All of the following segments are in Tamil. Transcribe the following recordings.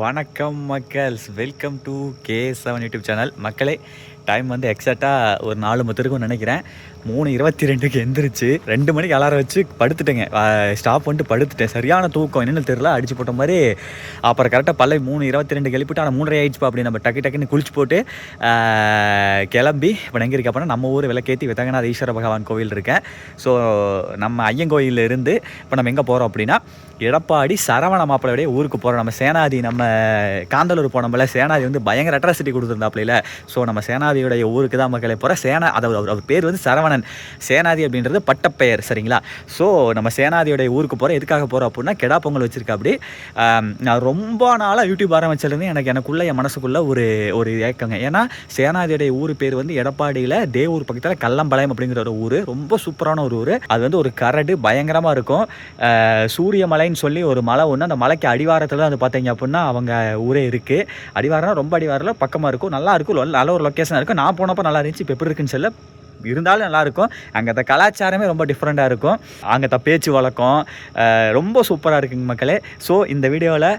வணக்கம் மக்கள்ஸ் welcome to K seven YouTube channel மக்களே டைம் வந்து எக்ஸாக்டாக ஒரு நாலு மத்திருக்கும் நினைக்கிறேன். மூணு இருபத்தி ரெண்டுக்கு எந்திரிச்சு ரெண்டு மணிக்கு அலாரம் வச்சு படுத்துட்டேங்க. ஸ்டாப் பண்ணிட்டு படுத்துட்டேன். சரியான தூக்கம். என்னென்னு தெரில அடிச்சு போட்ட மாதிரி அப்புறம் கரெக்டாக பல்லை மூணு இருபத்தி ரெண்டு எழுப்பிட்டு ஆனால் மூன்றரை ஆயிடுச்சுப்பா அப்படி நம்ம டக்கு டக்குன்னு குளிச்சு போட்டு கிளம்பி இப்போ எங்கே இருக்க அப்படின்னா நம்ம ஊர் விளக்கேற்றி விதங்கநாத ஈஸ்வர பகவான் கோவில் இருக்கேன். ஸோ நம்ம ஐயன் கோயிலில் இருந்து இப்போ நம்ம எங்கே போகிறோம் அப்படின்னா எடப்பாடி சரவண மாப்பிள்ளையுடைய ஊருக்கு போகிறோம் நம்ம சேனாதி நம்ம காந்தலூர் போனோம்ல சேனாதி வந்து பயங்கர அட்ராசிட்டி கொடுத்துருந்தாப்புல ஸோ நம்ம சேனாதியுடைய ஊருக்கு தான் மக்களை போகிற சேனா அதாவது அவர் அவர் பேர் வந்து சரவணன். சேனாதி அப்படின்றது பட்டப்பெயர் சரிங்களா? ஸோ நம்ம சேனாதியுடைய ஊருக்கு போகிறோம் எதுக்காக போகிறோம் அப்படின்னா கெடா பொங்கல் வச்சிருக்கா அப்படி நான் ரொம்ப நாளாக யூடியூப் ஆரம்பிச்சிலேருந்து எனக்கு எனக்குள்ளே என் மனசுக்குள்ள ஒரு ஒரு ஏக்கங்க. ஏன்னா சேனாதியுடைய ஊர் பேர் வந்து எடப்பாடியில் தேவூர் பக்கத்தில் கல்லம்பாளையம் அப்படிங்கிற ஒரு ஊர். ரொம்ப சூப்பரான ஒரு ஊர். அது வந்து ஒரு கரடு பயங்கரமாக இருக்கும். சூரியமலை மலைன்னு சொல்லி ஒரு மலை ஒன்று அந்த மலைக்கு அடிவாரத்தில் வந்து பார்த்தீங்க அப்படின்னா அவங்க ஊரே இருக்குது அடிவாரம் ரொம்ப அடிவாரில் பக்கமாக இருக்கும் நல்லா இருக்கும் நல்ல ஒரு லொக்கேஷனாக இருக்கும். நான் போனப்போ நல்லா இருந்துச்சு இப்போ எப்படி இருக்குன்னு சொல்ல இருந்தாலும் நல்லாயிருக்கும். அங்கே கலாச்சாரமே ரொம்ப டிஃப்ரெண்ட்டாக இருக்கும். அங்கே த பேச்சு வழக்கம் ரொம்ப சூப்பராக இருக்குங்க மக்களே. ஸோ இந்த வீடியோவில்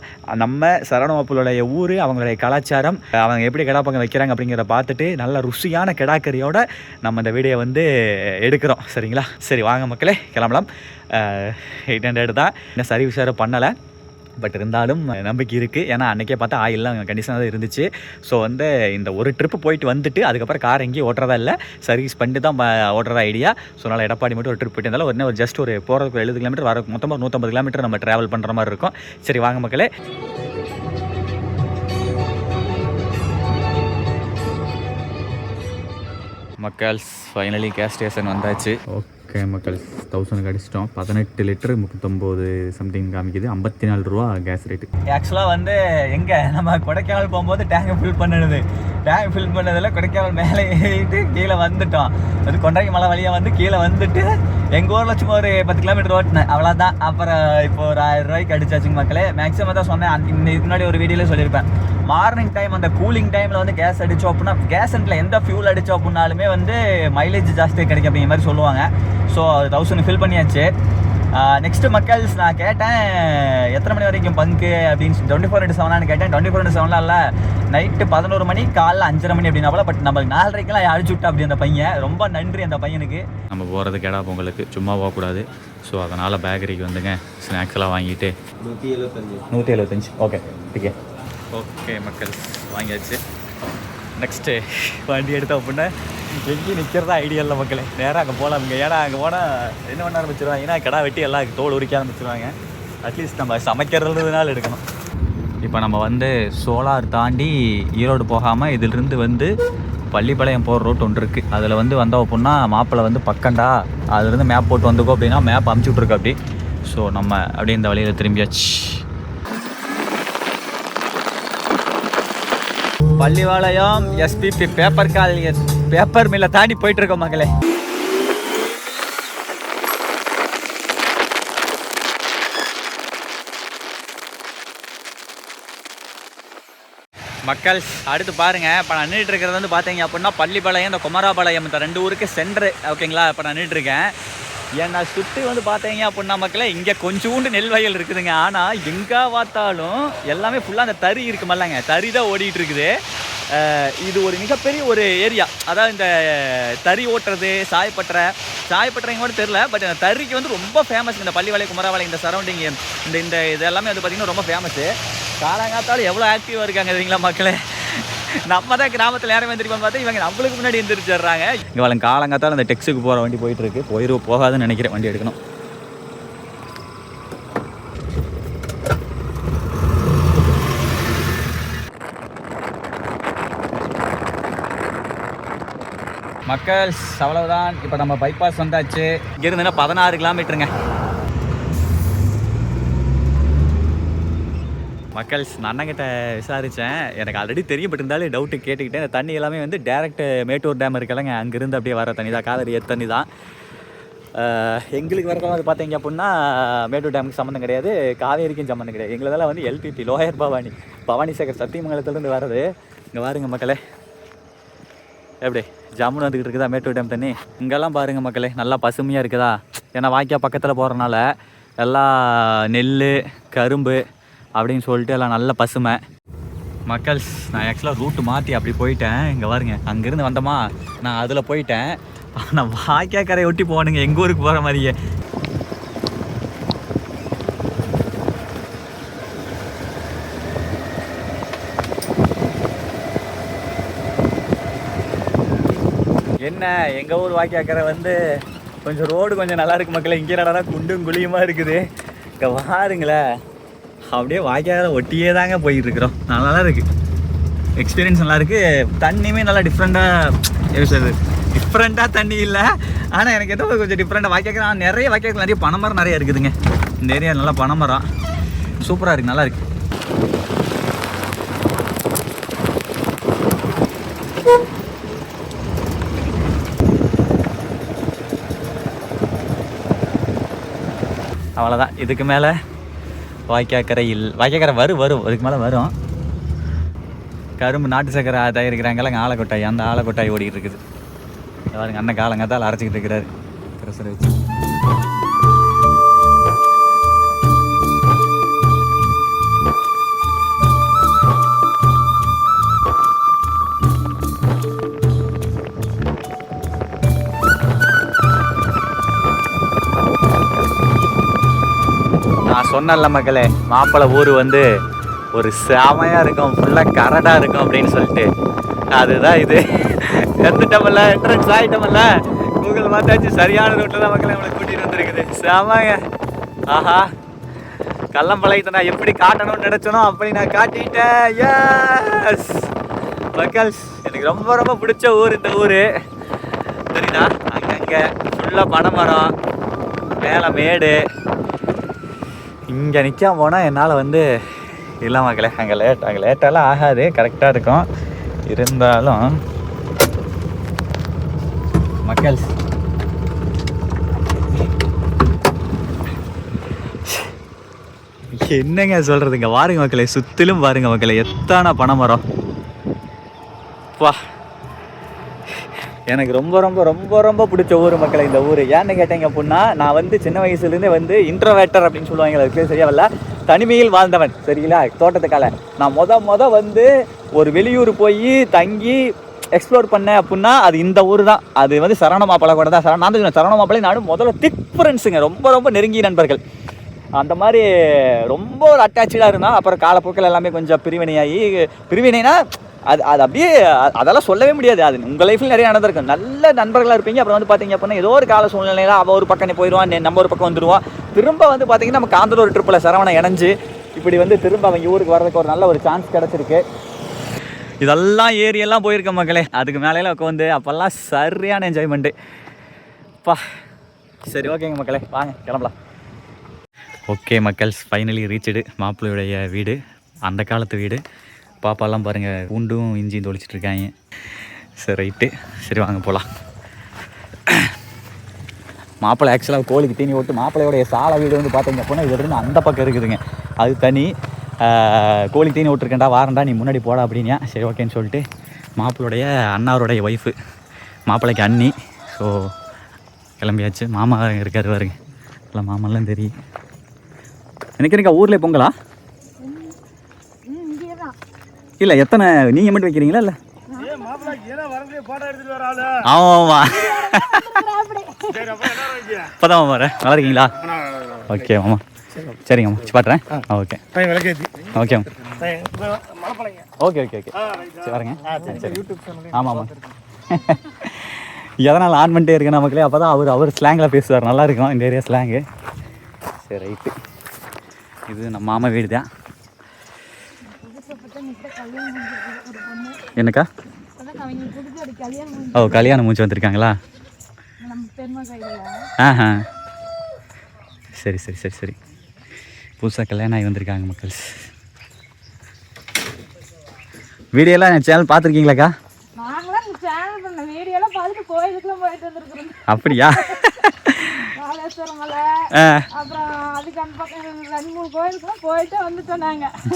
நம்ம சரணமாப்புடைய ஊர் அவங்களுடைய கலாச்சாரம் அவங்க எப்படி கிடாப்பங்க வைக்கிறாங்க அப்படிங்கிறத பார்த்துட்டு நல்ல ருசியான கிடாக்கறியோட நம்ம இந்த வீடியோ வந்து எடுக்கிறோம். சரிங்களா? சரி வாங்க மக்களே கிளம்பலாம். எயிட் ஹண்ட்ரட் தான். இன்னும் சர்வீஸ் வேறு பண்ணலை. பட் இருந்தாலும் நம்பிக்கை இருக்குது ஏன்னா அன்றைக்கே பார்த்தா ஆயிலெலாம் கண்டிஷனாக தான் இருந்துச்சு. ஸோ வந்து இந்த ஒரு ட்ரிப்பு போயிட்டு வந்துட்டு அதுக்கப்புறம் கார் எங்கேயும் ஓட்டுறதா இல்லை. சர்வீஸ் பண்ணிட்டு தான் ப- ஓட்டுறதா ஐடியா ஸோ அதனால் எடப்பாடி மட்டும் ஒரு ட்ரிப் போயிட்டு இருந்தாலும் உடனே ஒரு ஜஸ்ட் ஒரு போகிறதுக்கு ஒரு எழுபது கிலோமீட்டர் வர மொத்தமாக நூற்றம்பது கிலோமீட்டர் நம்ம ட்ராவல் பண்ணுற மாதிரி இருக்கும். சரி வாங்க மக்களே. மக்கள்ஸ் ஃபைனலி கேஸ் ஸ்டேஷன் வந்தாச்சு. ஓகே மக்கள். தௌசண்ட் அடிச்சிட்டோம் பதினெட்டு லிட்டர் முப்பத்தொம்போது சம்திங் காமிக்குது. ஐம்பத்தி நாலு ரூபா கேஸ் ரேட்டு ஆக்சுவலாக வந்து எங்கே? நம்ம கொடைக்கானல் போகும்போது டேங்கை ஃபில் பண்ணுறது டேங்க் ஃபில் பண்ணதில் கொடைக்கானல் மேலே ஏறிட்டு கீழே வந்துட்டோம். அது கொண்டாங்கி மலை வழியாக வந்து கீழே வந்துட்டு எங்கள் ஊரில் சும்மா ஒரு பத்து கிலோமீட்டர் ஓட்டினேன். அவ்வளோதான் அப்புறம் இப்போ ஒரு ஆயிரம் ரூபாய்க்கு அடிச்சாச்சுங்க மக்களே. மேக்ஸிமம் தான் சொன்னேன். இந்த இதுக்கு முன்னாடி ஒரு வீடியோவில் சொல்லியிருப்பேன். மார்னிங் டைம் அந்த கூலிங் டைமில் வந்து கேஸ் அடித்தோம் அப்படின்னா கேஸ் அண்டில் எந்த ஃபியூல் அடித்தோம் அப்படின்னாலுமே வந்து மைலேஜ் ஜாஸ்தி கிடைக்கும் அப்படிங்கிற மாதிரி சொல்லுவாங்க. ஸோ தௌசண்ட் ஃபில் பண்ணியாச்சு. நெக்ஸ்ட்டு மக்கள்ஸ் நான் கேட்டேன் எத்தனை மணி வரைக்கும் பங்கு அப்படின்னு டுவெண்ட்டி ஃபோர் இன்ட்டு செவனான்னு கேட்டேன். டுவெண்ட்டி ஃபோர் இன்ட்டு செவன்லாம் இல்லை நைட்டு பதினோரு மணி காலைல அஞ்சரை மணி அப்படின்னா பட் நம்மளுக்கு நாலரைக்கெல்லாம் அழிச்சு விட்டா அப்படி அந்த பையன்? ரொம்ப நன்றி அந்த பையனுக்கு. நம்ம போகிறது கேடா பொங்கலுக்கு சும்மா போகக்கூடாது ஸோ அதனால் பேக்கரிக்கு வந்துங்க ஸ்நாக்ஸ் எல்லாம் வாங்கிட்டு. நூற்றி எழுபத்தஞ்சு நூற்றி எழுபத்தஞ்சு ஓகே ஓகே ஓகே மக்கள் வாங்கியாச்சு. நெக்ஸ்ட்டு வண்டி எடுத்தோம் அப்படின்னா எங்கேயும் நிற்கிறதா ஐடியா இல்லை மக்களே. நேராக அங்கே போகலாம் இங்கே ஏன்னா அங்கே போனால் என்ன பண்ண ஆரம்பிச்சிருவாங்க? ஏன்னா கடா வெட்டி எல்லாம் தோல் உரிக்க ஆரம்பிச்சிருவாங்க. அட்லீஸ்ட் நம்ம சமைக்கிறதுனால எடுக்கணும். இப்போ நம்ம வந்து சோலார் தாண்டி ஈரோடு போகாமல் இதிலிருந்து வந்து பள்ளிப்பாளையம் போகிற ரோட் ஒன்று இருக்குது அதில் வந்து வந்தோம் அப்படின்னா மாப்பிள்ளை வந்து பக்கண்டா அதுலேருந்து மேப் போட்டு வந்துக்கோ அப்படின்னா மேப் அமுச்சு விட்ருக்கு அப்படி. ஸோ நம்ம அப்படியே இந்த வழியில் திரும்பியாச்சு. பள்ளிவாளையம் எஸ்பிபி பேப்பர் கால் பேப்பர் மில்லை தாண்டி போயிட்டு இருக்கோம் மகளே மக்கள். அடுத்து பாருங்க. இப்போ நான் நின்றுட்டு இருக்கிறது வந்து பார்த்தீங்க அப்படின்னா பள்ளிப்பாளையம் இந்த குமராபாளையம் இந்த ரெண்டு ஊருக்கு சென்ட்ரு. ஓகேங்களா? இப்போ நான் நின்றுட்டு இருக்கேன். ஏன்னா சுற்றி வந்து பார்த்தீங்க அப்படின்னா மக்களே இங்கே கொஞ்சோண்டு நெல் வயல் இருக்குதுங்க. ஆனால் எங்கே பார்த்தாலும் எல்லாமே ஃபுல்லாக அந்த தறி இருக்குமல்லங்க தறி தான் ஓடிட்டு இருக்குது. இது ஒரு மிகப்பெரிய ஒரு ஏரியா அதாவது இந்த தறி ஓட்டுறது சாயப்பட்டறை சாயப்பட்டறைங்க கூட தெரில பட் இந்த தறிக்கு வந்து ரொம்ப ஃபேமஸ் இந்த பள்ளிவாளையம் குமரவாளை இந்த சரௌண்டிங் இந்த இந்த இது எல்லாமே வந்து பார்த்திங்கன்னா ரொம்ப ஃபேமஸு காலங்காத்தாலும் எவ்வளோ ஆக்டிவாக இருக்காங்க தெரியுங்களா மக்களே? நம்ம தான் கிராமத்தில் யாரும் வந்துருப்போம் பார்த்தா இவங்க நம்மளுக்கு முன்னாடி எந்திரிச்சிடுறாங்க. இங்கே வளம் காலங்காத்தால் அந்த டெக்ஸுக்கு போகிற வண்டி போயிட்டு இருக்கு போயிரு போகாதுன்னு நினைக்கிறேன். வண்டி எடுக்கணும். மக்கள் அவ்வளவுதான். இப்போ நம்ம பைபாஸ் வந்தாச்சு. இங்கிருந்துன்னா பதினாறு கிலோமீட்டருங்க மக்கள்ஸ் நான் அண்ணங்கிட்ட விசாரித்தேன் எனக்கு ஆல்ரெடி தெரியும் பட் இருந்தாலும் டவுட்டு கேட்டுக்கிட்டேன். இந்த தண்ணி எல்லாமே வந்து டேரெக்ட் மேட்டூர் டேம் இருக்கலங்க அங்கேருந்து அப்படியே வர தண்ணி தான். காவேரி தண்ணி தான். எங்களுக்கு வரதெல்லாம் அது பார்த்தீங்க அப்படின்னா மேட்டூர் டேமுக்கு சம்மந்தம் கிடையாது. காவேரிக்கும் சம்மந்தம் கிடையாது. எங்களதெல்லாம் வந்து எல்பிபி லோயர் பவானி பவானி சேகர் சத்தியமங்கலத்துலேருந்து வர்றது. இங்கே பாருங்க மக்களே. எப்படி? ஜம்முன்னு வந்துக்கிட்டு இருக்குதா மேட்டூர் டேம் தண்ணி? இங்கெல்லாம் பாருங்கள் மக்களே நல்லா பசுமையாக இருக்குதா? ஏன்னா வாய்க்கா பக்கத்தில் போகிறனால எல்லா நெல் கரும்பு அப்படின்னு சொல்லிட்டு எல்லாம் நல்ல பசுமை. மக்கள்ஸ் நான் ஆக்சுவலாக ரூட்டு மாற்றி அப்படி போயிட்டேன். இங்கே பாருங்க அங்கேருந்து வந்தோமா நான் அதில் போயிட்டேன். ஆனால் வாய்க்கா கரையை ஒட்டி போகணுங்க எங்கள் ஊருக்கு போகிற மாதிரியே. என்ன எங்கள் ஊர் வாய்க்காக்கரை வந்து கொஞ்சம் ரோடு கொஞ்சம் நல்லா இருக்கு மக்களை. இங்கே நடனா குண்டும் குழியுமா இருக்குது? இங்கே பாருங்களேன் அப்படியே வாய்க்கால ஒட்டியே தாங்க போயிட்டு இருக்கிறோம் நல்லா இருக்குது இருக்கு. எக்ஸ்பீரியன்ஸ் நல்லா இருக்கு. தண்ணியுமே நல்லா டிஃப்ரெண்ட்டாக எப்படி சொல்றது? டிஃப்ரெண்ட்டாக தண்ணி இல்லை. ஆனால் எனக்கு ஏதோ கொஞ்சம் டிஃப்ரெண்ட்டாக வாய்க்காக்கரை நிறைய வாய்க்காக்கள் நிறைய பனைமரம் நிறைய இருக்குதுங்க. இந்த ஏரியா நல்லா பனைமரம் சூப்பராக இருக்குது நல்லா இருக்கு. அவ்வளோதான் இதுக்கு மேலே வாய்க்காக்கரை இல் வாய்க்காக்கரை வரும் வரும் அதுக்கு மேலே வரும். கரும்பு நாட்டு சக்கரை தயாரிக்கிறாங்கல்ல ஆலக்கொட்டாய் அந்த ஆலக்கொட்டாய் ஓடிட்டு இருக்குது. பாருங்க அண்ணன் காலங்காத்தால் அரைச்சிக்கிட்டு இருக்கிறாரு. பிரசரை வச்சு. சொன்னல மகளே மக்களே மாப்பிள்ளை ஊர் வந்து ஒரு செமையாக இருக்கும் ஃபுல்லாக கரடாக இருக்கும் அப்படின்னு சொல்லிட்டு. அதுதான் இது. வந்துட்டோம்ல என்ட்ரன்ஸ் ஆகிட்டோம்ல கூகுள் பார்த்தாச்சு சரியான ரூட்டில் தான் மக்களை நம்மளை கூட்டிகிட்டு வந்துருக்குது. செமைங்க. ஆஹா. கள்ளம்பழையத்தை நான் எப்படி காட்டணும்னு நினச்சனோ அப்படி நான் காட்டிட்டேன். எஸ் மக்கள்ஸ் எனக்கு ரொம்ப ரொம்ப பிடிச்ச ஊர் இந்த ஊர். சரிண்ணா அங்கங்கே ஃபுல்லாக பனைமரம் மேலே மேடு. இங்கே நிற்காம போனால் என்னால் வந்து இல்லை மக்களே அங்கே லேட் அங்கே லேட்டாலாம் ஆகாது. கரெக்டாக இருக்கும். இருந்தாலும் மக்கள். என்னங்க சொல்கிறதுங்க பாருங்க மக்களே சுற்றிலும் பாருங்க மக்களே. எத்தனை பனைமரம்? வா. எனக்கு ரொம்ப ரொம்ப ரொம்ப ரொம்ப பிடிச்ச ஊர் மக்களை இந்த ஊர். ஏன்னு கேட்டீங்க அப்படின்னா நான் வந்து சின்ன வயசுலேருந்தே வந்து இன்ட்ரோவேட்டர் அப்படின்னு சொல்லுவாங்க. அதுக்கு சரியா வரல. தனிமையில் வாழ்ந்தவன் சரிங்களா? தோட்டத்துக்கால. நான் மொத மொத வந்து ஒரு வெளியூர் போய் தங்கி எக்ஸ்ப்ளோர் பண்ணேன் அப்படின்னா அது இந்த ஊர் தான் அது வந்து சரவண மாப்பிள்ளை கூட தான். சரண நான் தான் சரவண மாப்பிள்ளை நானும் முதல்ல திக் ஃப்ரெண்ட்ஸுங்க ரொம்ப ரொம்ப நெருங்கிய நண்பர்கள். அந்த மாதிரி ரொம்ப ஒரு அட்டாச்சாக இருந்தால் அப்புறம் காலப்போக்கில் எல்லாமே கொஞ்சம் பிரிவினையாகி பிரிவினைனா அது அது அப்படியே அதெல்லாம் சொல்லவே முடியாது. அது உங்கள் லைஃப்பில் நிறைய நடந்திருக்கும் நல்ல நண்பர்களாக இருப்பீங்க. அப்புறம் வந்து பார்த்தீங்க அப்படின்னா ஏதோ ஒரு கால சூழ்நிலையில் அவள் ஒரு பக்கம் போயிடுவான் நம்ம ஒரு பக்கம் வந்துடுவான் திரும்ப வந்து பார்த்தீங்கன்னா நம்ம காந்தலூர் ட்ரிப்பில் சரவணை இணைஞ்சு இப்படி வந்து திரும்ப அவங்க ஊருக்கு வர்றதுக்கு ஒரு நல்ல ஒரு சான்ஸ் கிடச்சிருக்கு. இதெல்லாம் ஏரியெல்லாம் போயிருக்க மக்களே. அதுக்கு மேலே உட்காந்து அப்போல்லாம் சரியான என்ஜாய்மெண்ட்டு பா சரி ஓகேங்க மக்களே. வாங்க கிளம்பலாம். ஓகே மக்கள்ஸ் ஃபைனலி ரீச்சடு மாப்பிள்ளையுடைய வீடு. அந்த காலத்து வீடு. பாப்பாலாம் பாருங்கள் பூண்டும் இஞ்சியும் தொளிச்சிட்டு இருக்காங்க சரி ரைட்டு. சரி வாங்க போகலாம் மாப்பிள்ளை ஆக்சுவலாக கோழிக்கு தீனி ஓட்டு மாப்பிள்ளையோடைய சாலை வீடு வந்து பார்த்தீங்க அப்படின்னா இது இருந்து அந்த பக்கம் இருக்குதுங்க. அது தனி கோழி தீனி விட்டுருக்கேன்டா வாரண்டா நீ முன்னாடி போடா அப்படின்னா சரி ஓகேன்னு சொல்லிட்டு மாப்பிள்ளுடைய அண்ணாருடைய ஒய்ஃபு மாப்பிள்ளைக்கு அண்ணி. ஸோ கிளம்பியாச்சு. மாமா இருக்காரு பாருங்க. இல்லை மாமெல்லாம் தெரியும். எனக்கு இருக்கா ஊரில் பொங்கலா? இல்லை எத்தனை? நீங்கள் மட்டும் வைக்கிறீங்களா இல்லை? ஆமாம் ஆமாம் இப்போதான் வரேன் நல்லா இருக்கீங்களா? ஓகே மாமா. சரிங்க பாட்டுறேன் okay okay okay okay okay வரேங்க சரி ஆமாம் ஆமாம் எதனால் ஆன் பண்ணிட்டே இருக்கேன் நமக்குள்ளே அப்போ தான் அவர் அவர் ஸ்லாங்கில் பேசுவார். நல்லா இருக்கும் இந்த ஏரியா ஸ்லாங்கு சரி ரைட்டு இது நம்ம மாமா வீடு தான் என்னக்கா? ஓ கல்யாணம் முடிச்சு வந்திருக்காங்களா? ஆஹா சரி சரி சரி சரி. புதுசாக கல்யாணம் ஆகி வந்திருக்காங்க மக்கள். வீடியோலாம் என் சேனல் பார்த்துருக்கீங்களாக்கா? அப்படியா?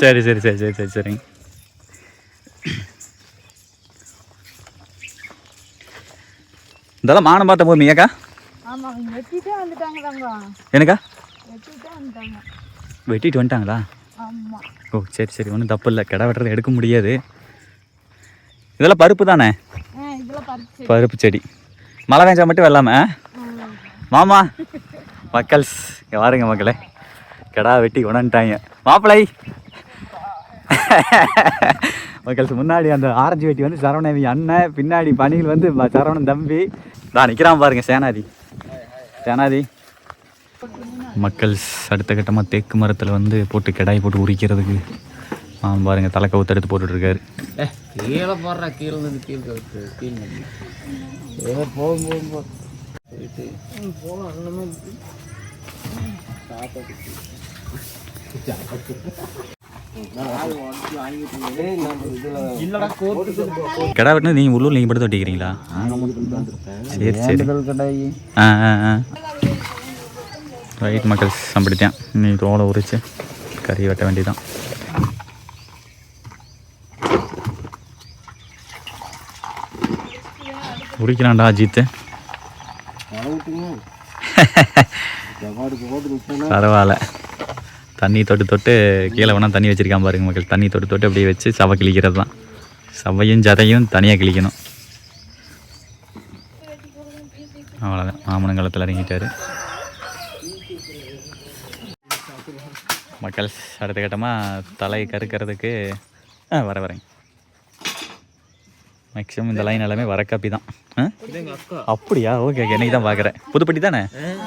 சரி சரி சரி சரி சரி சரிங்க. இதெல்லாம் மானம் பார்த்த தங்கம். எனக்கா வெட்டிட்டே வந்துட்டாங்க. வெட்டிட்டு வந்துட்டாங்களா? ஓ சரி சரி. ஒன்றும் தப்பு இல்லை. கிடா வெட்டுறது எடுக்க முடியாது. இதெல்லாம் பருப்பு தானே? பருப்பு செடி. மழை பெஞ்சா மட்டும் வெள்ளாம மாமா. மக்கள்ஸ் இங்க பாருங்க மக்களே. கிடா வெட்டி கொண்டாந்துட்டாங்க. மாப்பிளை மக்கள்ஸ் முன்னாடி அந்த ஆரஞ்சு வெட்டி வந்து சரவணவி அண்ணன் பின்னாடி பணியில் வந்து சரவணன் தம்பி. நான் நிற்கிறான் பாருங்க சேனாதி. சேனாதி. மக்கள்ஸ் அடுத்த கட்டமாக தேக்கு மரத்தில் வந்து போட்டு கிடாய் போட்டு உரிக்கிறதுக்கு. ஆ பாருங்க தலை கவுத்து எடுத்து போட்டுட்டு இருக்காரு கீழே போடுறா கீழே இருந்து கீழே கவுத்து கீழே ஏதோ போகும் போகும் போ போயிட்டு. போகலாம் அண்ணமே கிடா வெட்டினது நீங்கள் உள்ளூர் நீங்கள் படுத்து வெட்டிக்கிறீங்களா? சரி சரி. கடாயி ஆ ஆ ஆ. ரைட் மக்கள் அப்படித்தான் நீ தோலை உரிச்சு கறி வெட்ட வேண்டியதான் உரிக்கிறான்டா அஜித்து. பரவாயில்ல. தண்ணி தொட்டு தொட்டு கீழே வேணால் தண்ணி வச்சுருக்கான் பாருங்க மக்கள். தண்ணி தொட்டு தொட்டு அப்படியே வச்சு சவை கிழிக்கிறது தான். சவையும் ஜதையும் தனியாக கிழிக்கணும். அவ்வளோதான் மாமனங்காலத்தில் இறங்கிட்டார். மக்கள் அடுத்த கட்டமாக தலை கருக்கிறதுக்கு ஆ வர வரேங்க மேக்ஸிமம் இந்த லைன் எல்லாமே வர காப்பி தான். ஆ? அப்படியா? ஓகே ஓகே இன்னைக்கு தான் பார்க்குறேன் புதுப்பட்டி தானே?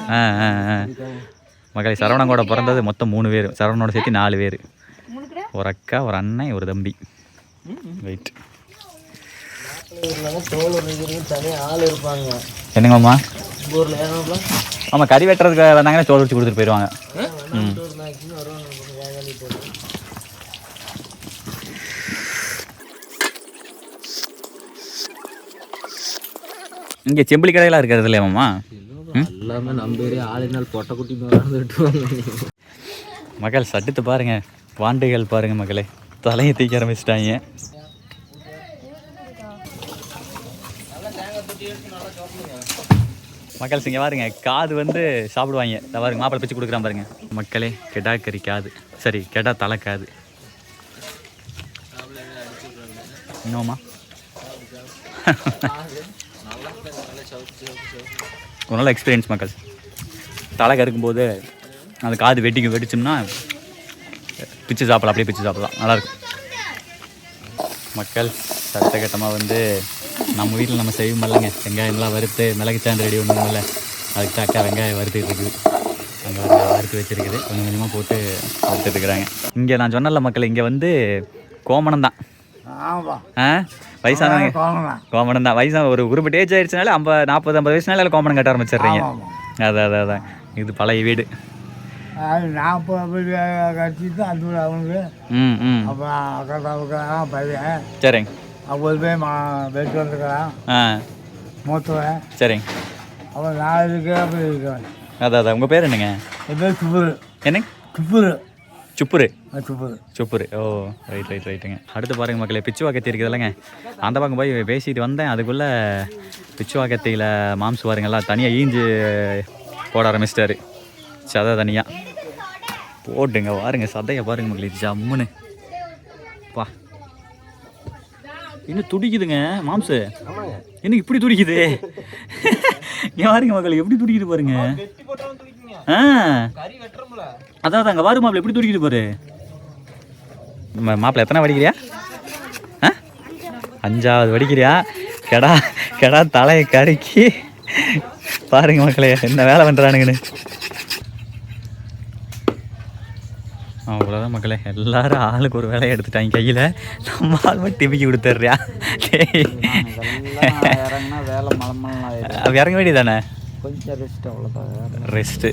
ஆ ஆ ஆ. மகளே சரவணன் கூட பிறந்தது மொத்தம் மூணு பேர். சரவணோட சேர்த்து நாலு பேர். ஒரு அக்கா ஒரு அண்ணன் ஒரு தம்பி. இருப்பாங்க. என்னங்கம்மா? ஆமாம் கறி வெட்டுறதுக்கு வந்தாங்கன்னா சோறு வச்சு கொடுத்துட்டு போயிடுவாங்க ம். இங்கே செம்பிளி கடையெல்லாம் இருக்கிறது இல்லையாம்மா எல்லாமே நம்ம ஏரியா ஆளினால் பொட்டை குட்டி வெட்டுவாங்க மகள் சட்டுத்து பாருங்க. வாண்டுகள் பாருங்க மகளே. தலையை தூக்கி ஆரம்பிச்சிட்டாங்க. மக்கள் இங்கே பாருங்க. காது வந்து சாப்பிடுவாங்க. பாருங்க மாப்பிள்ளை பிச்சு கொடுக்குறான் பாருங்க. மக்களே கெடா கறி காது. சரி கெடா தலை காது. இன்னும்மா? ஒரு நல்ல எக்ஸ்பீரியன்ஸ் மக்கள். தலை கறுக்கும் போது அந்த காது வெட்டிக்கு வெடிச்சோம்னா பிச்சு சாப்பிடலாம் அப்படியே பிச்சு சாப்பிடலாம். நல்லாயிருக்கும். மக்கள் அடுத்த கட்டமாக வந்து நம்ம வீட்டில் நம்ம செய்வோம் இல்லைங்க வெங்காயம்லாம் வறுத்து மிளகு சாந்து ரெடி ஒன்றும் இல்லை அதுக்கு தான் வெங்காயம் வறுத்துக்கிட்டு இருக்குது. அங்கே வறுத்து வச்சுருக்குது. கொஞ்சம் கொஞ்சமாக போட்டு வறுத்துட்டுருக்குறாங்க இங்கே நான் சொன்னல மக்கள் இங்கே வந்து கோமணம் தான். ஆ? வயசானவங்க. கோமணம் தான். வயசான ஒரு குறிப்பிட்ட ஏஜ் ஆயிடுச்சுனால ஐம்பது நாற்பது ஐம்பது வயசுனால கோமணம் கட்ட ஆரம்பிச்சிடுறீங்க. அதான் அதான் அதான். இது பழைய வீடு. அது நாற்பது கட்டிட்டு ஊர் அவனுக்கு ம் ம். அப்புறம் பையன். சரிங்க. ஐம்பது பேர் மா வந்துருக்கிறான் ஆ. மூத்தவன். சரிங்க. அப்புறம் நான் இருக்கு அப்படி இருக்கிறேன் அதான் அதான். உங்கள் பேர் என்னங்க? என் பேர் என்னங்க? சுப்புரு சுப்புரு. சுப்புரு. சுப்புரு. ஓ ரைட் ரைட் ரைட்டுங்க அடுத்து பாருங்க மக்களே பிச்சுவாக்கத்தி இருக்குது இல்லைங்க அந்த பக்கம் போய் பேசிட்டு வந்தேன். அதுக்குள்ளே பிச்சுவாக்கத்தியில் மாம்சு பாருங்கெல்லாம் தனியாக ஈஞ்சு போட ஆரம்பிச்சிட்டாரு. சதை தனியாக போட்டுங்க பாருங்க சதையை பாருங்க மக்களே ஜம்முன்னு. பா. இன்னும் துடிக்குதுங்க மாம்சு? என்ன இப்படி துடிக்குது? ஏன் பாருங்க மக்கள் எப்படி துடிக்குது பாருங்க? ஆ. அதான் அங்கே வாரு மாப்பிள்ள எப்படி துடிக்குது பாரு மாப்பிள்ளை எத்தனை வடிக்கிறியா ஆ? அஞ்சாவது வடிக்கிறியா கெடா கெடா தலையை கருக்கி பாருங்க மக்களே என்ன வேலை பண்ணுறானுங்கன்னு அவ்வளோதான் மக்களே. எல்லாரும் ஆளுக்கு ஒரு வேலையை எடுத்துட்டாங்க கையில். நம்ம ஆள் மட்டும் டிபிக்கி கொடுத்துட்றியா? இறங்க வேண்டியதானே கொஞ்சம் ரெஸ்ட் அவ்வளோதான் ரெஸ்ட்டு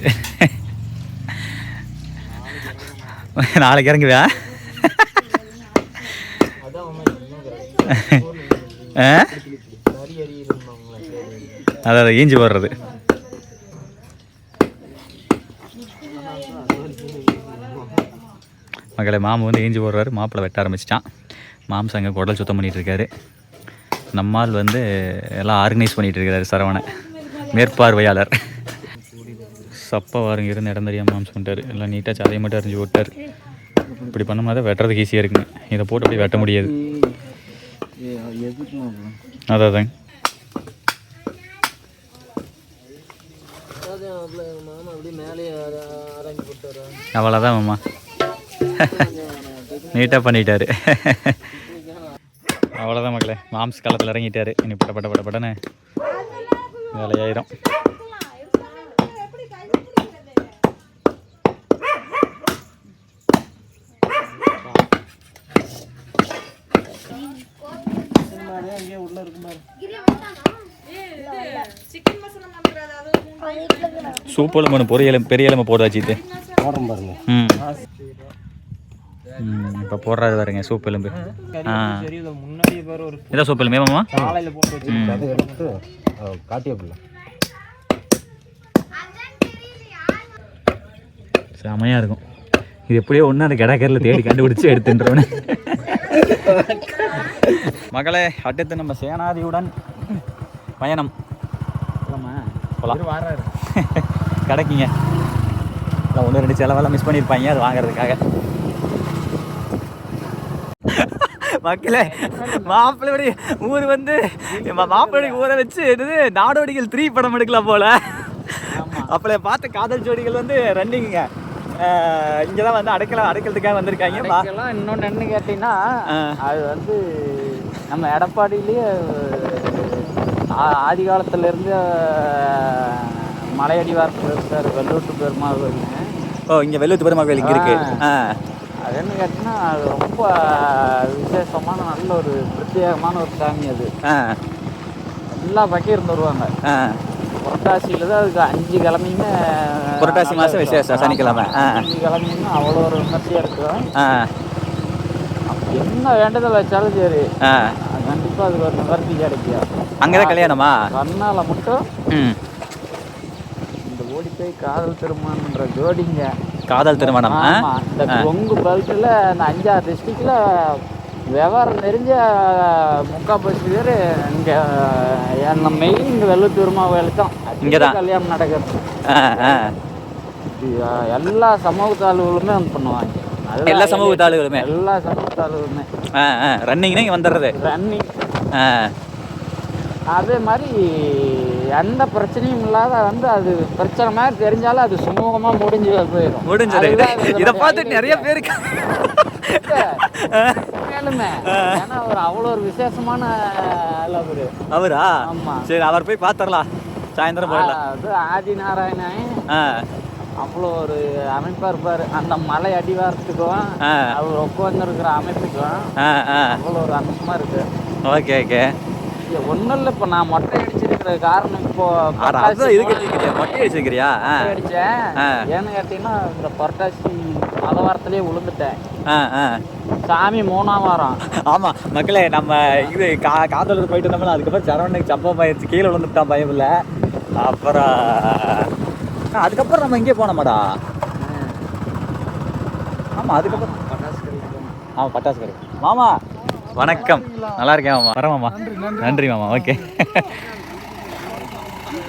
நாளைக்கு இறங்குவியா? ஆ? அதான் ஈஞ்சி போடுறது. மகளே மாமு வந்து ஈஞ்சி போடுறாரு. மாப்பிள்ளை வெட்ட ஆரம்பிச்சிட்டான். மாம்சம் அங்கே குடல் சுத்தம் பண்ணிகிட்ருக்காரு நம்மால் வந்து எல்லாம் ஆர்கனைஸ் பண்ணிகிட்டு இருக்காரு சரவணை மேற்பார்வையாளர். சப்பா வாருங்க இருந்து இடம் தெரியாமல் மாம்சம் பண்ணிட்டாரு. எல்லாம் நீட்டாக சதையை மட்டும் அறிஞ்சு விட்டார் இப்படி பண்ணும்போது வெட்டுறதுக்கு ஈஸியாக இருக்குங்க. இதை போட்டு அப்படி வெட்ட முடியாது. அதான் அவ்வளோதான் மாமா. நீட்டாக பண்ணிட்டாரு. அவ்வளோதான் மக்களே மாம்ஸ் காலத்தில் இறங்கிட்டாரு. இனி பட பட பட்ட பட்டன்னு வேலையாயிரும். சூப் எலும்பு பொரிய பெரிய எலும்பு போடுதாச்சு இது போடுறோம் பாருங்க. ம். இப்போ போடுறாரு பாருங்க சூப் எலும்பு. ஆ. சரி இதை முன்னாடியே பாரு ஒரு இதான் சூப் எலும்பு மாமா காலையில போட்டு வச்சு அதை எடுத்து காட்டிய பிள்ளை செமையாக இருக்கும். இது எப்படியோ ஒன்று அந்த கிடக்கரில் தேடி கண்டுபிடிச்சு எடுத்துன்றவனே. மகளே அடுத்து நம்ம சேனாதியுடன் பயணம். போகலாம் வராரு. கிடைக்குங்க. இல்லை ஒன்று ரெண்டு செலவெல்லாம் மிஸ் பண்ணியிருப்பாங்க அது வாங்குறதுக்காக. மக்களே மாப்பிள்ளையுடைய ஊர் வந்து மாப்பிள்ளையுடைய ஊரை வச்சு என்னது நாடோடிகள் த்ரீ படம் எடுக்கலாம் போல. அப்பளே பார்த்த காதல் ஜோடிகள் வந்து ரன்னிங்க இங்கே தான் வந்து அடைக்கல அடைக்கிறதுக்காக வந்திருக்காங்க. இன்னொன்று என்ன கேட்டீங்கன்னா. அது வந்து நம்ம எடப்பாடியிலேயே ஆதி காலத்துல இருந்து மலையடி வாரத்தில் இருக்கார் வெள்ளூட்டு பெருமாள் கோயில்னு. ஓ இங்கே வெள்ளூத்து பெருமா கோயில் இங்கே இருக்கு. ஆ. அது என்ன கேட்டிங்கன்னா அது ரொம்ப விசேஷமான நல்ல ஒரு பிரத்யேகமான ஒரு சாமி அது. ஆ. எல்லா பக்கம் வருவாங்க. புரட்டாசியில் தான் அதுக்கு அஞ்சு கிழமையுமே புரட்டாசி மாசம் விசேஷம், சனிக்கிழமை. அஞ்சு கிழமையுமே அவ்வளோ ஒரு விமர்சையாக இருக்கும் என்ன வேண்டுதல் வச்சாலும் சரி. கண்டிப்பாக அதுக்கு ஒரு நிவர்த்தி கிடைக்கும். அங்கே தான் கல்யாணமா? கண்ணால் மட்டும் போய் காதல் திருமணன்ற ஜோடிங்க. காதல் திருமணம் இந்த கொங்கு பெல்ட்டில் இந்த அஞ்சாறு டிஸ்ட்ரிக்டில் விவரம் தெரிஞ்ச முக்கால் பத்து பேர் இங்கே என்ன மெயின் இங்கே வெள்ளத்தூர்மா கோயில் தான் இங்கதான். கல்யாணம் நடக்கிறது. எல்லா சமூகத்தாளுகளுமே வந்து பண்ணுவாங்க. எல்லா சமூகத்தாளுகளுமே? எல்லா சமூகத்தாளுகளுமே. ஆ ஆ. ரன்னிங்னா இங்கே வந்துடுறது ரன்னிங் அதே மாதிரி எந்த பிரச்சனையும் இல்லாத வந்து அது பிரச்சனை மாதிரி தெரிஞ்சாலும் அது சுமூகமா முடிஞ்சு போயிடும். முடிஞ்சது. இதை பார்த்து. நிறைய பேருக்கு உண்மையாலுமே. ஏன்னா அவர் அவ்வளோ ஒரு விசேஷமான அவரு. அவரா? ஆமா. சரி அவர் போய் பார்த்துடலாம். சாயந்தரம் போயிடலாம். அது ஆதி நாராயணன் ஆ. அவ்வளோ ஒரு அமைப்பா இருப்பாரு. அந்த மலை அடிவாரத்துக்கும். அவர் உட்காந்துருக்கிற அமைப்புக்கும் அவ்வளோ ஒரு அமைப்பமா இருக்கு. Okay okay. ஒன்றும் இல்லை இப்போ நான் மொட்டை அடிச்சிருக்கிற காரணம் இப்போ அட அதான் இதுக்கு கேட்குறியா மொட்டை அடிச்சிருக்கிறியா அடிச்சேன் ஆ. ஏன்னு கேட்டீங்கன்னா இந்த புரட்டாசி மத வாரத்திலேயே விழுந்துட்டேன் ஆ ஆ. சாமி மூணாம் வாரம். ஆமாம் மக்களே நம்ம இது கா காதலூர் போயிட்டு இருந்தோம்ல அதுக்கப்புறம் சரவணனுக்கு சப்பம் ஆயிடுச்சு கீழே விழுந்துட்டான் பயம் இல்லை. அப்புறம் அதுக்கப்புறம் நம்ம இங்கே போனோமாடா? ஆமாம் அதுக்கப்புறம். ஆமாம் பட்டாசு கடை மாமா. வணக்கம். நல்லா இருக்கேன் மாமா. வரேன் மாமா. நன்றி மாமா. ஓகே.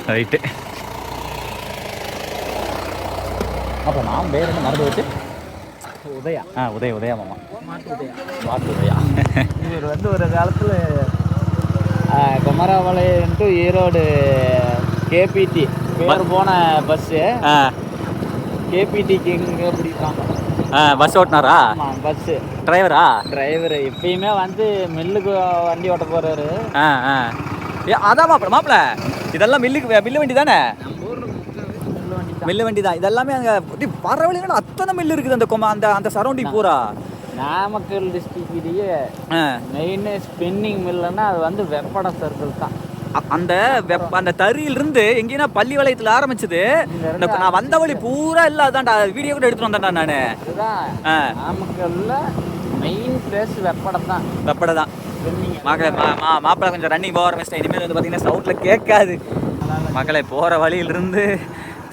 ரைட்டு அப்போ நான் பேர் என்ன மறந்து வச்சு? உதயா. ஆ உதய உதயா மாமா. மாட்டு உதயா. இவர் வந்து ஒரு காலத்தில் குமராபாளையம் டு ஈரோடு கேபிடி பேர் போன பஸ்ஸு ஆ. கேபிடிக்கு எங்கே பிடிப்பாங்க. ஆ பஸ் ஓட்டினாரா? பஸ்ஸு டிரைவரா டிரைவர் எப்பயுமே வந்து மில்லுக்கு வண்டி ஓட்ட போகிறாரு ஆ ஆ. ஏ அதான் மாப்பிள மாப்பிள. இதெல்லாம் மில்லுக்கு மில்லு வண்டி தானே? மில்லு வண்டி தான். மில்லு வண்டி தான் இதெல்லாமே அங்கே பரவலிங்கன்னா அத்தனை மில்லு இருக்குது அந்த கொம அந்த அந்த சரௌண்டிங் பூரா. நாமக்கல் டிஸ்ட்ரிக்ட்லேயே மெயின் ஸ்பின்னிங் மில்லுன்னா அது வந்து வெப்பட சர்க்கிள் தான். அந்த வெப்ப அந்த தறியிலிருந்து எங்கேனா பள்ளி வளையத்தில் ஆரம்பிச்சது. நான் வந்த வழி பூரா இல்லை அதான்டா வீடியோ கூட எடுத்துட்டு வந்தேன்டா நான். நாமக்கல்ல மெயின் பிளேஸ் வெப்படம் தான் வெப்படை தான் மக்களை மா மா மாப்பிள்ளை கொஞ்சம் ரன்னிங் போக ஆரம்பிச்சிட்டேன். இனிமேல் வந்து பார்த்தீங்கன்னா சவுண்டில் கேட்காது. மக்களை போகிற வழியிலிருந்து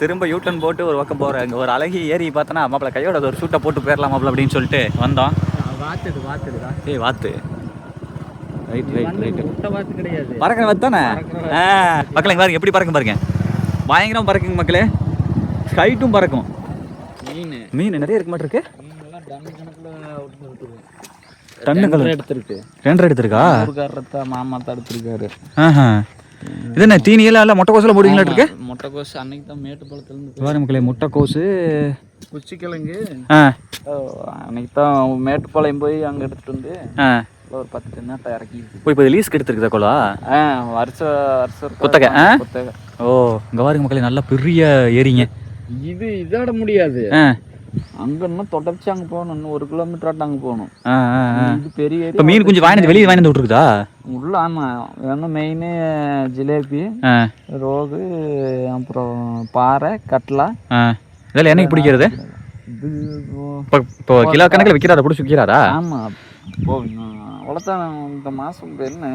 திரும்ப யூட்டன் போட்டு ஒரு பக்கம் போகிறேன் இங்கே ஒரு அழகி ஏறி பார்த்தோன்னா மாப்பிள்ளை கையோட ஒரு சூட்டை போட்டு போயிடலாம் மாப்பிள்ள அப்படின்னு சொல்லிட்டு வந்தோம். வாத்துது வாத்துதுடா ஏய் வாத்து. ரைட் ரைட் வாத்து கிடையாது. பறக்கிற வாத்து தானே? ஆ மக்களை இங்க பாருங்க எப்படி பறக்கும் பாருங்க. பயங்கரம் பறக்குங்க மக்களே. ஹைட்டும் பறக்கும். மீன். மீன் நிறைய இருக்க மாட்டிருக்கு. மீன்லாம் டன் கணக்கில் இருக்குது டன்னு கணக்கு எடுத்திருக்கு? ரெண்டரை எடுத்திருக்கா? ஊருக்காரத்த மாமா தான் எடுத்திருக்காரு. இது என்ன தீனியெல்லாம் இல்லை முட்டை கோசில் போடுவீங்களா இருக்கு முட்டைக்கோஸ் அன்னைக்கு தான் மேட்டுப்பாளத்துலேருந்து பாரு மக்களே முட்டை கோசு குச்சிக்கிழங்கு. அன்னைக்கு தான் மேட்டுப்பாளையம் போய் அங்கே எடுத்துட்டு வந்து ஒரு பத்து டன்னாட்டை இறக்கி இப்போ இப்போ லீஸ்க்கு எடுத்துருக்குதா கோலா? ஆ வருஷ வருஷம் குத்தகை, ஆ? குத்தகை. ஓ இங்கே பாருங்க மக்களே நல்ல பெரிய ஏரிங்க. இது இதாட முடியாது. ஆ அங்க இன்னும் தொடர்ச்சி அங்க போகணும் இன்னும் ஒரு கிலோமீட்டர் அங்க போகணும். இது பெரிய இப்போ மீன் குஞ்சு வாங்கினது வெளியே வாங்கினது விட்ருக்குதா உள்ள ஆமா. வேணும் மெயின் ஜிலேபி ரோகு அப்புறம் பாறை கட்லா. இதெல்லாம் என்னைக்கு பிடிக்கிறது? இப்போ கிலோ கணக்கில் விற்கிறாரா? பிடிச்சி விற்கிறாரா? ஆமா. இப்போ அவ்வளோதான் இந்த மாதம் என்ன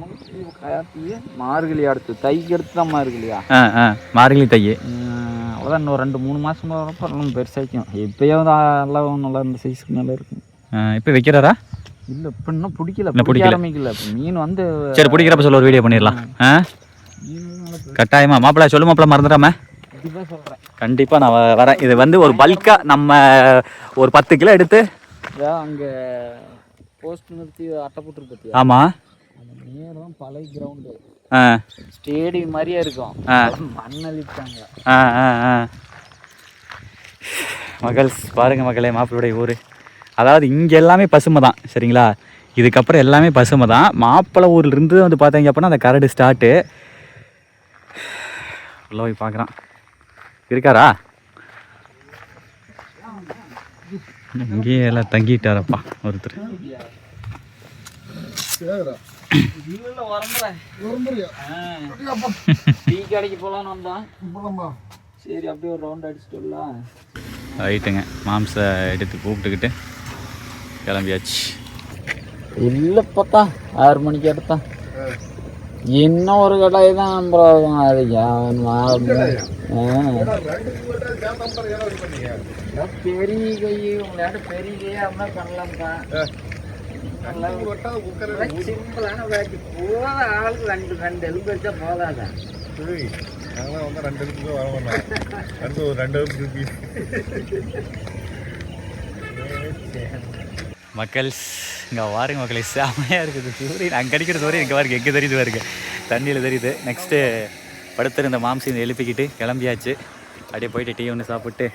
முடிஞ்சு கார்த்திகை மார்கழி அடுத்து தைக்கு அடுத்து தான் மார்கழியா மார்கழி தைய. உம், அவ்வளோதான் இன்னும் ரெண்டு மூணு மாதம் வரப்போ எல்லாம் பெருசாக்கும் இப்போயே நல்லா நல்லா இந்த சைஸ்க்கு மேலே இருக்கும். இப்போ விற்கிறாரா இல்லை இப்போ இன்னும் பிடிக்கல. பிடிக்க. ஆரம்பிக்கல. மீன் வந்து சரி பிடிக்கிறப்ப சொல்ல ஒரு வீடியோ பண்ணிடலாம். ஆ. கட்டாயமா. மாப்பிள்ள சொல்லு மாப்பிள்ள மறந்துடாம. கண்டிப்பாக நான் வரேன். இது வந்து ஒரு பல்காக நம்ம ஒரு பத்து கிலோ எடுத்து. அங்கே போஸ்ட் நிறுத்தி அட்டை போட்டுருக்கு ஆமாம் அந்த நேர் தான் பழைய கிரவுண்டு ஸ்டேடியம் மாதிரியே இருக்கும். ஆ. மண் அழிப்பாங்க ஆ ஆ ஆ. மகள்ஸ் பாருங்க மகளே மாப்பிள்ளுடைய ஊர். அதாவது இங்கே எல்லாமே பசுமை தான் சரிங்களா? இதுக்கப்புறம் எல்லாமே பசுமை தான் மாப்பிள்ளை ஊர்லேருந்து வந்து பார்த்தீங்க அப்படின்னா அந்த கரடு ஸ்டார்ட்டு. உள்ள போய் பார்க்குறான் இருக்காரா? இங்கேயே எல்லாம் தங்கிட்டாரப்பா ஒருத்தர். டீ கடைக்கு போகலான்னு வந்தோம் சரி அப்படியே ஒரு ரவுண்ட் அடிச்சுட்டு வரலாம். ரைட்டுங்க மாம்சை எடுத்து கூப்பிட்டுக்கிட்டு கிளம்பியாச்சு. இல்லை பார்த்தா ஆறு மணிக்கு எடுத்தான் இன்னும் ஒரு கடை தான் அது. பெரிய கை உங்களாட்ட பெரிய கையா இருந்தா பண்ணலாம்ப்பா. சிம்பிளான போத ஆளுக்கு ரெண்டு ரெண்டு எலும்பு வச்சா மக்கள்ஸ் இங்கே வாருங்க மக்களை. செமையாக இருக்குது. சூரியன் அங்கே அடிக்கிற சூரியன் இங்கே பாருங்க. எங்கே தெரியுது பாருங்க. தண்ணியில் தெரியுது. நெக்ஸ்ட்டு படுத்திருந்த மாம்சம் எழுப்பிக்கிட்டு கிளம்பியாச்சு. அப்படியே போயிட்டு டீ ஒன்று சாப்பிட்டு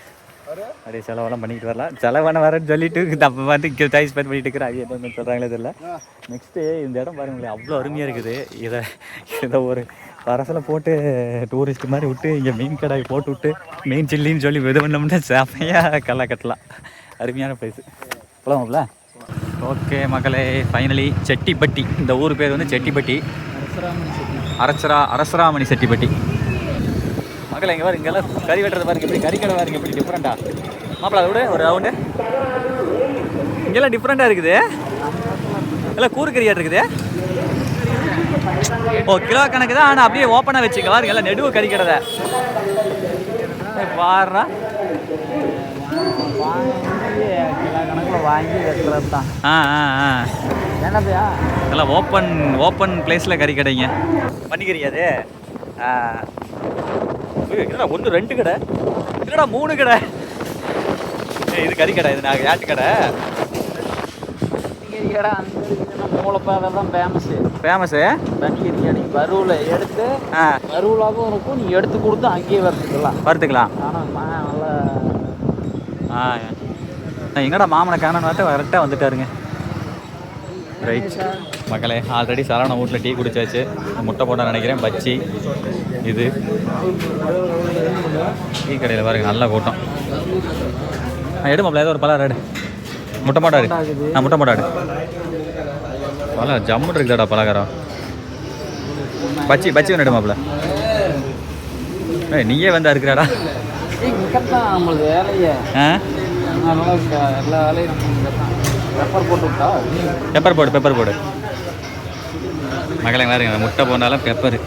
அப்படியே செலவெல்லாம் பண்ணிக்கிட்டு வரலாம். செலவான வரேன்னு சொல்லிட்டு நம்ம வந்து இங்கே டைம் ஸ்பெண்ட் பண்ணிட்டு இருக்கிறேன் அது என்ன சொல்கிறாங்களே தெரியல. நெக்ஸ்ட்டு இந்த இடம் பாருங்களேன் அவ்வளோ அருமையாக இருக்குது. இதை இதை ஒரு பரசில் போட்டு டூரிஸ்ட் மாதிரி விட்டு இங்கே மீன் கடை போட்டு விட்டு மீன் சில்லின்னு சொல்லி இது பண்ணோம்னா செமையாக கல்லை கட்டலாம். அருமையான பிளேஸு போலாமாப்ல? ஓகே மக்களே ஃபைனலி செட்டிப்பட்டி. இந்த ஊர் பேர் வந்து செட்டிப்பட்டி. அரசரா அரசராமணி செட்டிப்பட்டி. மக்கள் எங்கே பாருங்க இங்கெல்லாம் கறி வெட்டுறது பாருங்க எப்படி கறி கடை பாருங்க எப்படி டிஃப்ரெண்டா மாப்பிள்ள விட ஒரு ரவுண்டு இங்கெல்லாம் டிஃப்ரெண்ட்டாக இருக்குது. எல்லாம் கூறு கறியாக இருக்குது. ஓ கிலோ கணக்கு தான் ஆனால் அப்படியே ஓப்பனாக வச்சுக்க பாருங்க எல்லாம் நெடுவு கறி கடை பாருறா வாங்கி கிலோ கணக்கில் வாங்கி வெட்டுறது தான் ஆ ஆ ஆ. என்னப்பையா எல்லாம் ஓப்பன் ஓப்பன் பிளேஸில் கறி கடைங்க. பண்ணிக்கிறியா அது? என்னடா ஒன்று ரெண்டு கடை? இல்லைடா மூணு கடை? இது கறி கடை இது நான் யாட்டு கடை. கடை அந்த மூளைப்பாதை தான் ஃபேமஸ்ஸு ஃபேமஸு தண்ணிக்கறி கடை வறுவில் எடுத்து வறுவலாகவும் இருக்கும் நீ எடுத்து கொடுத்து அங்கேயே வறுத்துக்கலாம். வறுத்துக்கலாம். ஆனால் நல்லா எங்கடா மாமனை காணன்னு பார்த்து கரெக்டாக வந்துட்டாருங்க. ரைட் மக்களே ஆல்ரெடி சரவண வீட்டில் டீ குடிச்சாச்சு. முட்டை போட நினைக்கிறேன். பச்சி இது. டீ கடையில் பாருங்க நல்ல கூட்டம். எடு மாப்பிள்ள ஏதோ ஒரு பலர் எடு. முட்டை மாட்டாடு ஆ முட்டை மாட்டாடு பல ஜம்முன்னு இருக்குதாடா பலகாரம். பச்சி பச்சி ஒன்று மாப்பிள்ள ஏய் நீயே வந்து இருக்கிறாடா ஆ? பெப்பர் போட்டு விட்டா? பெப்பர் போடு பெப்பர் போடு. மகளே பாருங்க முட்டை போனாலும் பெப்பர்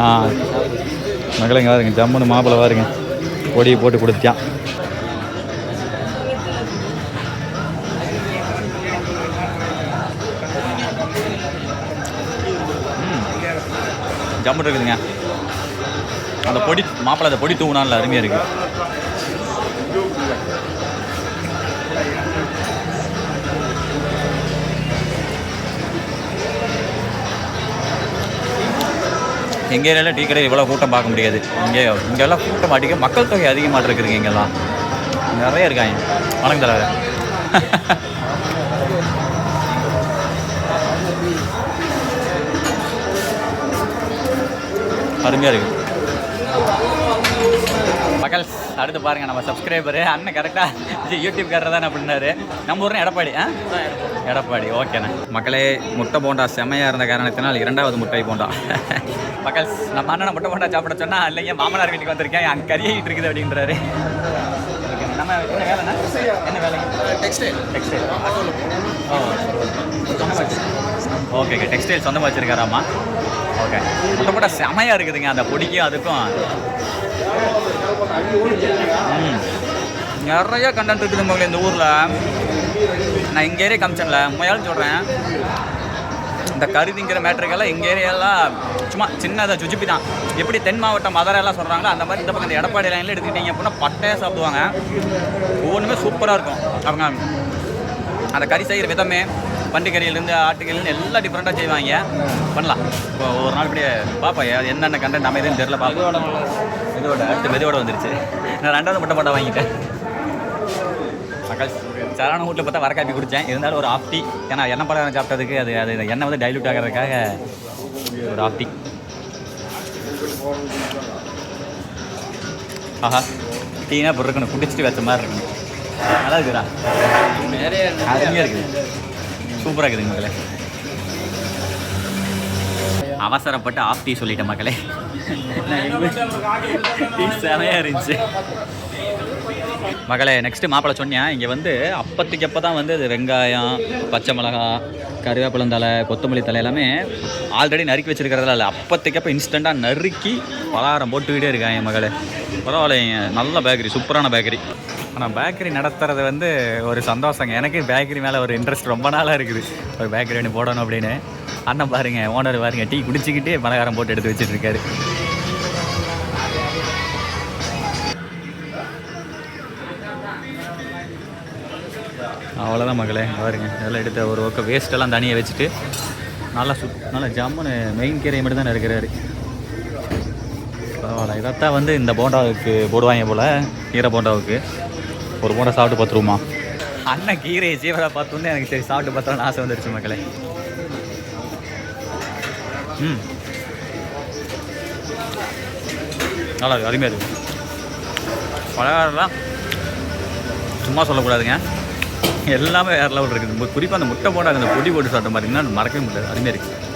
ஆ. மகளே இங்க பாருங்க ஜம்முன்னு மாப்பிள்ளை பாருங்க. பொடியை போட்டு கொடுத்தியான் ம். ஜம்மு இருக்குதுங்க. அந்த பொடி மாப்பிள்ளை அந்த பொடி தூவுனால அருமையாக இருக்குது எங்கள் ஏரியாவில் டீ கடை இவ்வளோ கூட்டம் பார்க்க முடியாது. இங்கே இங்கெல்லாம் கூட்டம் அடிக்க மக்கள் தொகை அதிகமாக இருக்குதுங்க இங்கெல்லாம். நிறைய இருக்காங்க. வணக்கம் தலைவர். அருமையாக இருக்குது மக்கள் அடுத்து பாருங்க நம்ம சப்ஸ்கிரைபரு அண்ணன் கரெக்டாக யூடியூப் காரர் தானே அப்படின்னாரு. நம்ம ஊர்னா எடப்பாடி ஆ? எடப்பாடி ஓகேண்ணே மக்களே முட்டை போண்டா செமையாக இருந்த காரணத்தினால் இரண்டாவது முட்டை போண்டா. மக்கள் நம்ம அண்ணனை முட்டை போண்டா சாப்பிட சொன்னா இல்லைங்க மாமனார் வீட்டுக்கு வந்திருக்கேன் அங்கே கறியிட்டு இருக்குது அப்படின்றாரு. ஓகேண்ணே. நம்ம என்ன வேலைண்ணா என்ன வேலைங்க textile textile oh okay okay textile சொந்தமாக வச்சுருக்காராம்மா. ஓகே முட்டை போண்டா செமையாக இருக்குதுங்க அந்த பொடிக்கும் அதுக்கும். நிறைய கண்டென்ட் இருக்குது மகளே இந்த ஊரில். நான் எங்கள் ஏரியா காமிச்சேன்ல உண்மையாலும் சொல்கிறேன் இந்த கருதிங்கிற மேட்ருக்கெல்லாம் எங்கள் ஏரியாலாம் சும்மா சின்னதாக சுஜிப்பி தான். எப்படி தென் மாவட்டம் மதுரையெல்லாம் சொல்கிறாங்களோ அந்த மாதிரி இந்த பக்கம் இந்த எடப்பாடி லைனில் எடுத்துக்கிட்டீங்க அப்படின்னா பட்டையாக சாப்பிடுவாங்க. ஒவ்வொன்றுமே சூப்பராக இருக்கும். அவங்க அந்த கறி செய்கிற விதமே. பன்றி கறியிலேருந்து ஆட்டுக்கறியிலேருந்து எல்லாம் டிஃப்ரெண்ட்டாக செய்வாங்க. பண்ணலாம். இப்போ ஒரு நாள் இப்படியே பார்ப்போம். அது என்னென்ன கண்டென்ட் அமைதுன்னு தெரில பார்ப்போம். மெதுவோட அடுத்து மெதுவோட வந்துருச்சு. நான் ரெண்டாவது முட்டை போட்டா வாங்கிட்டேன். மக்கள் சரண வீட்டில் பார்த்தா வர காப்பி குடித்தேன் இருந்தாலும் ஒரு ஆஃப் டீ ஏன்னா எண்ணெய் பலகாரம் சாப்பிட்டதுக்கு அது அது எண்ணெய் வந்து டைலூட் ஆகிறதுக்காக ஒரு ஆஃப் டீ ஆஹா டீனா இப்போ இருக்கணும் குடிச்சிட்டு வச்ச மாதிரி இருக்கணும். நல்லா இருக்குதா? அருமையாக இருக்குது. சூப்பராக இருக்குதுங்க மக்களே. அவசரப்பட்டு ஆஃப் டீ சொல்லிட்டேன் மக்களே. செமையாக இருந்துச்சு. மகளே நெக்ஸ்ட்டு மாப்பிள்ளை சொன்னேன் இங்கே வந்து அப்பத்துக்கு அப்போ தான் வந்து இது வெங்காயம் பச்சை மிளகா கருவேப்பிலந்தலை கொத்தமல்லி தலை எல்லாமே ஆல்ரெடி நறுக்கி வச்சிருக்கிறதுல இல்லை. அப்பத்துக்கு அப்போ இன்ஸ்டண்ட்டாக நறுக்கி பலகாரம் போட்டுக்கிட்டே இருக்காங்க என் மகளே பரவாயில்லைங்க. நல்ல பேக்கரி சூப்பரான பேக்கரி நான் பேக்கரி நடத்துறது வந்து ஒரு சந்தோஷங்க. எனக்கு பேக்கரி மேலே ஒரு இன்ட்ரெஸ்ட் ரொம்ப நாளாக இருக்குது. ஒரு பேக்கரி ஒன்று போடணும் அப்படின்னு. அண்ணன் பாருங்க ஓனர் பாருங்க டீ குடிச்சிக்கிட்டு பலகாரம் போட்டு எடுத்து வச்சிட்டு இருக்காரு அவ்வளோதான் மகளே பாருங்க. இதெல்லாம் எடுத்த ஒரு ஒக்க வேஸ்ட்டெல்லாம் தனியாக வச்சுட்டு நல்லா சுத் நல்லா ஜம்முன்னு மெயின் கீரை மட்டும் தானே இருக்கிறாரு பரவாயில்ல. இதைத்தான் வந்து இந்த போண்டாவுக்கு போடுவாங்க போல் கீரை போண்டாவுக்கு. ஒரு மூட்டை சாப்பிட்டு பார்த்துருவோமா அண்ணன் கீரை சீவரா பார்த்தோன்னே எனக்கு சரி சாப்பிட்டு பார்த்தோன்னு ஆசை வந்துருச்சு மக்களே. ம். நல்லா இருக்கு அருமையாக இருக்கு. பலகாரம்லாம் சும்மா சொல்லக்கூடாதுங்க. எல்லாமே வேறு லெவல் இருக்குது. குறிப்பாக அந்த முட்டை போட்டு அந்த பொடி போட்டு சாப்பிட்ட பார்த்தீங்கன்னா மறக்கவே முடியாது. அருமையாக இருக்குது